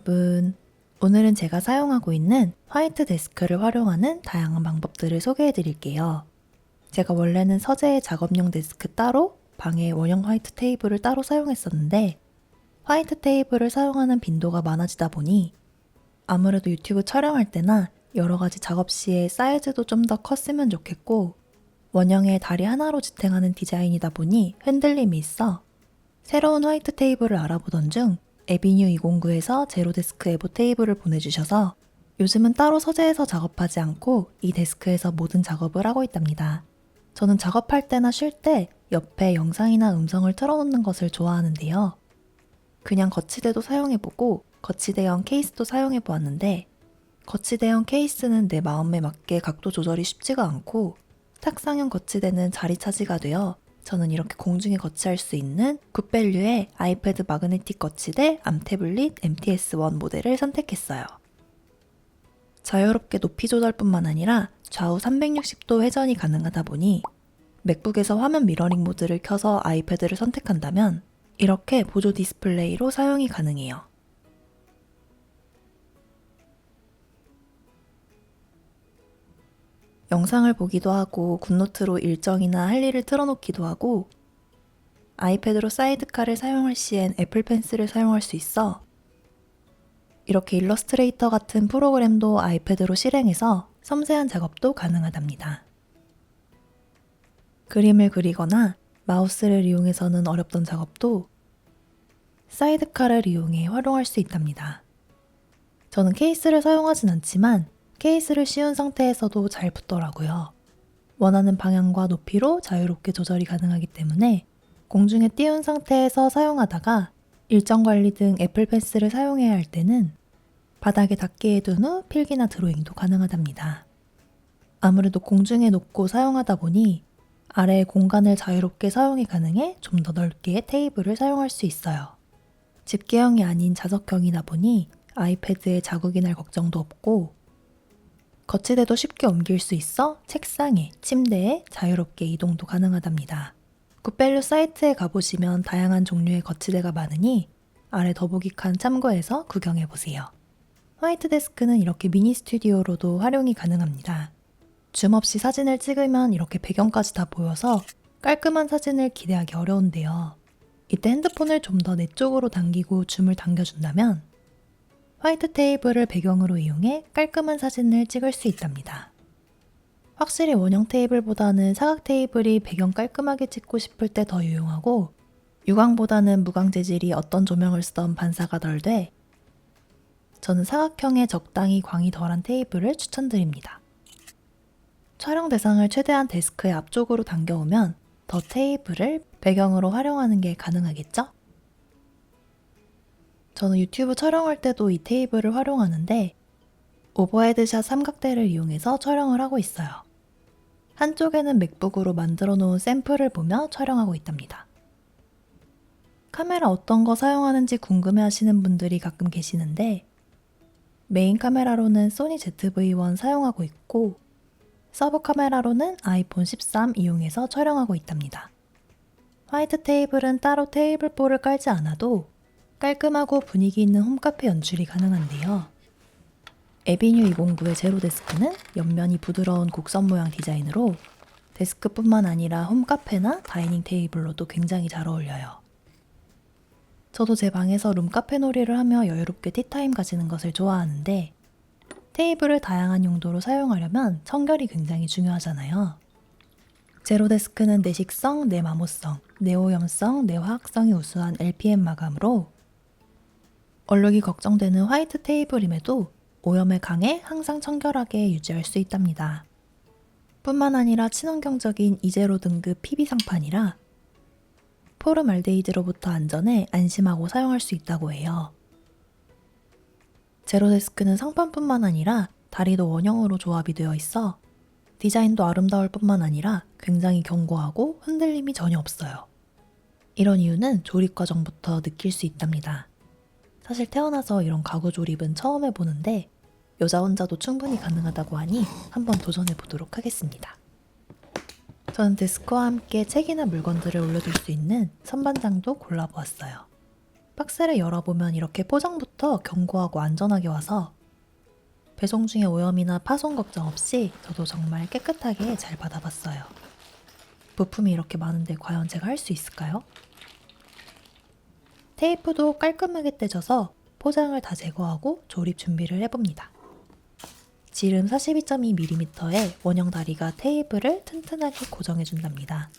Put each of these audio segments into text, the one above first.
여러분. 오늘은 제가 사용하고 있는 화이트 데스크를 활용하는 다양한 방법들을 소개해 드릴게요. 제가 원래는 서재의 작업용 데스크 따로 방에 원형 화이트 테이블을 따로 사용했었는데 화이트 테이블을 사용하는 빈도가 많아지다 보니 아무래도 유튜브 촬영할 때나 여러 가지 작업 시에 사이즈도 좀 더 컸으면 좋겠고 원형의 다리 하나로 지탱하는 디자인이다 보니 흔들림이 있어 새로운 화이트 테이블을 알아보던 중 에비뉴 209에서 제로데스크 에보 테이블을 보내주셔서 요즘은 따로 서재에서 작업하지 않고 이 데스크에서 모든 작업을 하고 있답니다. 저는 작업할 때나 쉴 때 옆에 영상이나 음성을 틀어놓는 것을 좋아하는데요. 그냥 거치대도 사용해보고 거치대형 케이스도 사용해보았는데 거치대형 케이스는 내 마음에 맞게 각도 조절이 쉽지가 않고 탁상형 거치대는 자리 차지가 되어 저는 이렇게 공중에 거치할 수 있는 굿밸류의 아이패드 마그네틱 거치대 암태블릿 MTS1 모델을 선택했어요. 자유롭게 높이 조절뿐만 아니라 좌우 360도 회전이 가능하다 보니 맥북에서 화면 미러링 모드를 켜서 아이패드를 선택한다면 이렇게 보조 디스플레이로 사용이 가능해요. 영상을 보기도 하고 굿노트로 일정이나 할 일을 틀어놓기도 하고 아이패드로 사이드카를 사용할 시엔 애플 펜슬을 사용할 수 있어 이렇게 일러스트레이터 같은 프로그램도 아이패드로 실행해서 섬세한 작업도 가능하답니다. 그림을 그리거나 마우스를 이용해서는 어렵던 작업도 사이드카를 이용해 활용할 수 있답니다. 저는 케이스를 사용하진 않지만 케이스를 씌운 상태에서도 잘 붙더라고요. 원하는 방향과 높이로 자유롭게 조절이 가능하기 때문에 공중에 띄운 상태에서 사용하다가 일정 관리 등 애플 펜슬을 사용해야 할 때는 바닥에 닿게 해둔 후 필기나 드로잉도 가능하답니다. 아무래도 공중에 놓고 사용하다 보니 아래의 공간을 자유롭게 사용이 가능해 좀 더 넓게 테이블을 사용할 수 있어요. 집게형이 아닌 자석형이다 보니 아이패드에 자국이 날 걱정도 없고 거치대도 쉽게 옮길 수 있어 책상에, 침대에 자유롭게 이동도 가능하답니다. 굿밸류 사이트에 가보시면 다양한 종류의 거치대가 많으니 아래 더보기 칸 참고해서 구경해보세요. 화이트 데스크는 이렇게 미니 스튜디오로도 활용이 가능합니다. 줌 없이 사진을 찍으면 이렇게 배경까지 다 보여서 깔끔한 사진을 기대하기 어려운데요. 이때 핸드폰을 좀 더 내 쪽으로 당기고 줌을 당겨준다면 화이트 테이블을 배경으로 이용해 깔끔한 사진을 찍을 수 있답니다. 확실히 원형 테이블보다는 사각 테이블이 배경 깔끔하게 찍고 싶을 때 더 유용하고 유광보다는 무광 재질이 어떤 조명을 쓰던 반사가 덜 돼 저는 사각형에 적당히 광이 덜한 테이블을 추천드립니다. 촬영 대상을 최대한 데스크의 앞쪽으로 당겨오면 더 테이블을 배경으로 활용하는 게 가능하겠죠? 저는 유튜브 촬영할 때도 이 테이블을 활용하는데 오버헤드샷 삼각대를 이용해서 촬영을 하고 있어요. 한쪽에는 맥북으로 만들어 놓은 샘플을 보며 촬영하고 있답니다. 카메라 어떤 거 사용하는지 궁금해 하시는 분들이 가끔 계시는데 메인 카메라로는 소니 ZV-1 사용하고 있고 서브 카메라로는 아이폰 13 이용해서 촬영하고 있답니다. 화이트 테이블은 따로 테이블 볼을 깔지 않아도 깔끔하고 분위기 있는 홈카페 연출이 가능한데요. 에비뉴 209의 제로 데스크는 옆면이 부드러운 곡선 모양 디자인으로 데스크뿐만 아니라 홈카페나 다이닝 테이블로도 굉장히 잘 어울려요. 저도 제 방에서 룸카페 놀이를 하며 여유롭게 티타임 가지는 것을 좋아하는데 테이블을 다양한 용도로 사용하려면 청결이 굉장히 중요하잖아요. 제로데스크는 내식성, 내마모성, 내오염성, 내화학성이 우수한 LPM 마감으로 얼룩이 걱정되는 화이트 테이블임에도 오염에 강해 항상 청결하게 유지할 수 있답니다. 뿐만 아니라 친환경적인 이제로 등급 PB 상판이라 포름알데히드로부터 안전해 안심하고 사용할 수 있다고 해요. 제로데스크는 상판뿐만 아니라 다리도 원형으로 조합이 되어 있어 디자인도 아름다울 뿐만 아니라 굉장히 견고하고 흔들림이 전혀 없어요. 이런 이유는 조립 과정부터 느낄 수 있답니다. 사실 태어나서 이런 가구 조립은 처음 해보는데 여자 혼자도 충분히 가능하다고 하니 한번 도전해 보도록 하겠습니다. 저는 데스크와 함께 책이나 물건들을 올려둘 수 있는 선반장도 골라보았어요. 박스를 열어보면 이렇게 포장부터 견고하고 안전하게 와서 배송 중에 오염이나 파손 걱정 없이 저도 정말 깨끗하게 잘 받아봤어요. 부품이 이렇게 많은데 과연 제가 할 수 있을까요? 테이프도 깔끔하게 떼져서 포장을 다 제거하고 조립 준비를 해봅니다. 지름 42.2mm의 원형 다리가 테이블을 튼튼하게 고정해준답니다.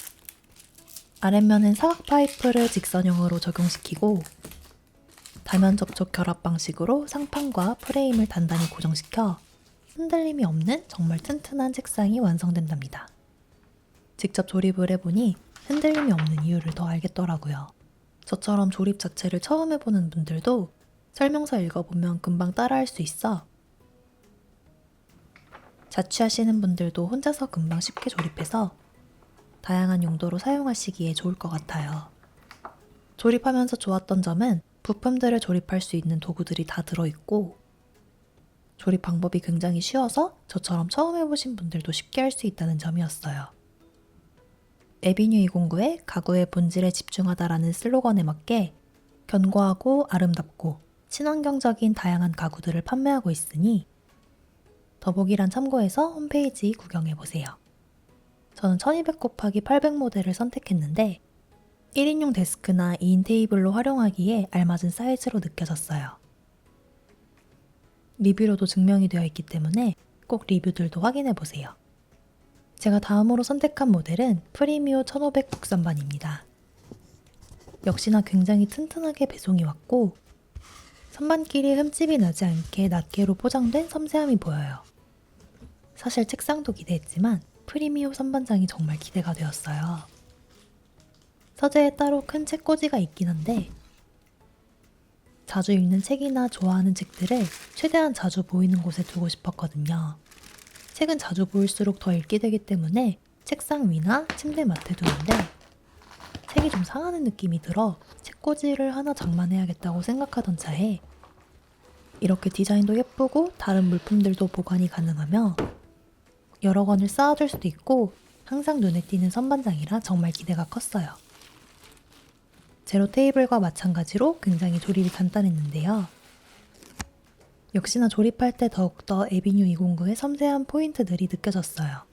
아랫면은 사각 파이프를 직선형으로 적용시키고 다면 접촉 결합 방식으로 상판과 프레임을 단단히 고정시켜 흔들림이 없는 정말 튼튼한 책상이 완성된답니다. 직접 조립을 해보니 흔들림이 없는 이유를 더 알겠더라고요. 저처럼 조립 자체를 처음 해보는 분들도 설명서 읽어보면 금방 따라할 수 있어 자취하시는 분들도 혼자서 금방 쉽게 조립해서 다양한 용도로 사용하시기에 좋을 것 같아요. 조립하면서 좋았던 점은 부품들을 조립할 수 있는 도구들이 다 들어있고 조립 방법이 굉장히 쉬워서 저처럼 처음 해보신 분들도 쉽게 할 수 있다는 점이었어요. 에비뉴 209의 가구의 본질에 집중하다라는 슬로건에 맞게 견고하고 아름답고 친환경적인 다양한 가구들을 판매하고 있으니 더보기란 참고해서 홈페이지 구경해 보세요. 저는 1200 곱하기 800 모델을 선택했는데 1인용 데스크나 2인 테이블로 활용하기에 알맞은 사이즈로 느껴졌어요. 리뷰로도 증명이 되어 있기 때문에 꼭 리뷰들도 확인해 보세요. 제가 다음으로 선택한 모델은 프리미오 1500 국산반입니다. 역시나 굉장히 튼튼하게 배송이 왔고 선반끼리 흠집이 나지 않게 낱개로 포장된 섬세함이 보여요. 사실 책상도 기대했지만 프리미오 선반장이 정말 기대가 되었어요. 서재에 따로 큰 책꽂이가 있긴 한데 자주 읽는 책이나 좋아하는 책들을 최대한 자주 보이는 곳에 두고 싶었거든요. 책은 자주 보일수록 더 읽게 되기 때문에 책상 위나 침대 맡에 두는데 책이 좀 상하는 느낌이 들어 책꽂이를 하나 장만해야겠다고 생각하던 차에 이렇게 디자인도 예쁘고 다른 물품들도 보관이 가능하며 여러 권을 쌓아둘 수도 있고 항상 눈에 띄는 선반장이라 정말 기대가 컸어요. 제로 테이블과 마찬가지로 굉장히 조립이 간단했는데요. 역시나 조립할 때 더욱더 에비뉴 209의 섬세한 포인트들이 느껴졌어요.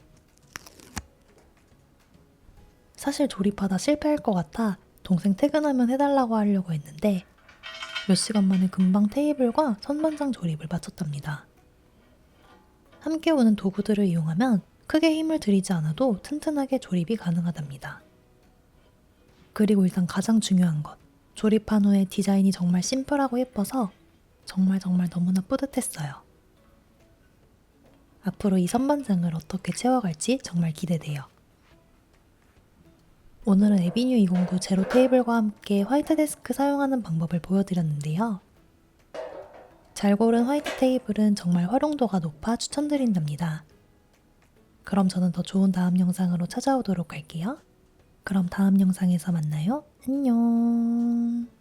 사실 조립하다 실패할 것 같아 동생 퇴근하면 해달라고 하려고 했는데 몇 시간 만에 금방 테이블과 선반장 조립을 마쳤답니다. 함께 오는 도구들을 이용하면 크게 힘을 들이지 않아도 튼튼하게 조립이 가능하답니다. 그리고 일단 가장 중요한 것. 조립한 후에 디자인이 정말 심플하고 예뻐서 정말 정말 너무나 뿌듯했어요. 앞으로 이 선반장을 어떻게 채워갈지 정말 기대돼요. 오늘은 에비뉴 209 제로 테이블과 함께 화이트 데스크 사용하는 방법을 보여드렸는데요. 잘 고른 화이트 테이블은 정말 활용도가 높아 추천드린답니다. 그럼 저는 더 좋은 다음 영상으로 찾아오도록 할게요. 그럼 다음 영상에서 만나요. 안녕.